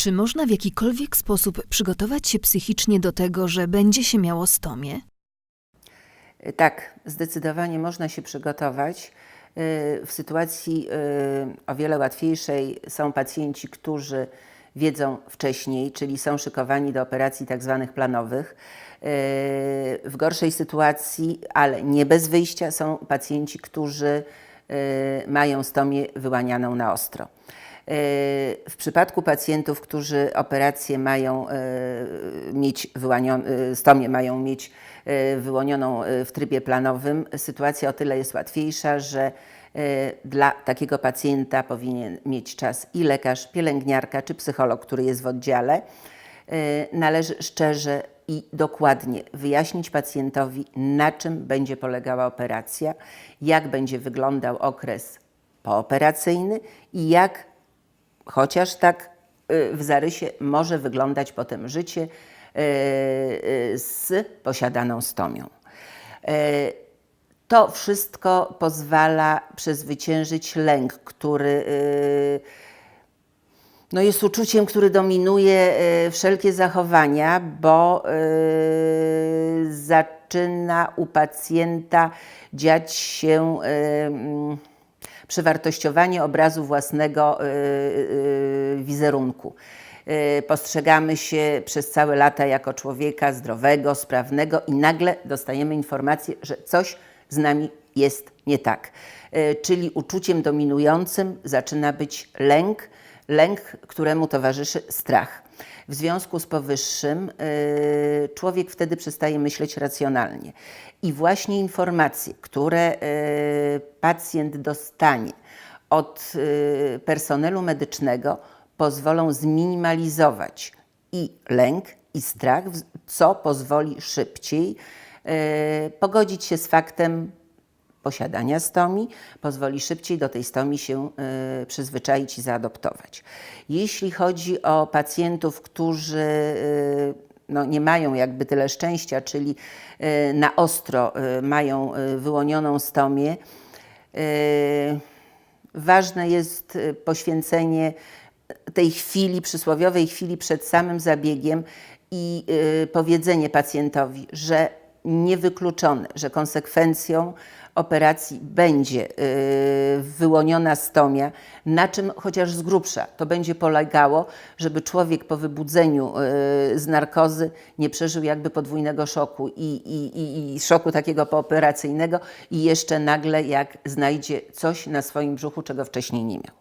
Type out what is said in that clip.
Czy można w jakikolwiek sposób przygotować się psychicznie do tego, że będzie się miało stomię? Tak, zdecydowanie można się przygotować. Y, W sytuacji y, o wiele łatwiejszej są pacjenci, którzy wiedzą wcześniej, czyli są szykowani do operacji tak zwanych planowych. Y, W gorszej sytuacji, ale nie bez wyjścia, są pacjenci, którzy y, mają stomię wyłanianą na ostro. W przypadku pacjentów, którzy operację mają e, mieć e, stomię mają mieć e, wyłonioną w trybie planowym, sytuacja o tyle jest łatwiejsza, że dla takiego pacjenta powinien mieć czas i lekarz, pielęgniarka czy psycholog, który jest w oddziale. Należy szczerze i dokładnie wyjaśnić pacjentowi, na czym będzie polegała operacja, jak będzie wyglądał okres pooperacyjny i jak chociaż tak y, w zarysie może wyglądać potem życie y, y, z posiadaną stomią. To wszystko pozwala przezwyciężyć lęk, który no jest uczuciem, który dominuje wszelkie zachowania, bo zaczyna u pacjenta dziać się mm, przewartościowanie obrazu własnego y, y, wizerunku. Y, Postrzegamy się przez całe lata jako człowieka zdrowego, sprawnego i nagle dostajemy informację, że coś z nami jest nie tak. Czyli uczuciem dominującym zaczyna być lęk, lęk, któremu towarzyszy strach. W związku z powyższym y, człowiek wtedy przestaje myśleć racjonalnie. I właśnie informacje, które y, pacjent dostanie od y, personelu medycznego, pozwolą zminimalizować i lęk, i strach, co pozwoli szybciej pogodzić się z faktem posiadania stomii, pozwoli szybciej do tej stomii się y, przyzwyczaić i zaadoptować. Jeśli chodzi o pacjentów, którzy y, no, nie mają jakby tyle szczęścia, czyli y, na ostro mają wyłonioną stomię, ważne jest poświęcenie tej chwili, przysłowiowej chwili przed samym zabiegiem i powiedzenie pacjentowi, że niewykluczone, że konsekwencją operacji będzie y, wyłoniona stomia, na czym chociaż z grubsza to będzie polegało, żeby człowiek po wybudzeniu y, z narkozy nie przeżył jakby podwójnego szoku i, i, i, i szoku takiego pooperacyjnego i jeszcze nagle jak znajdzie coś na swoim brzuchu, czego wcześniej nie miał.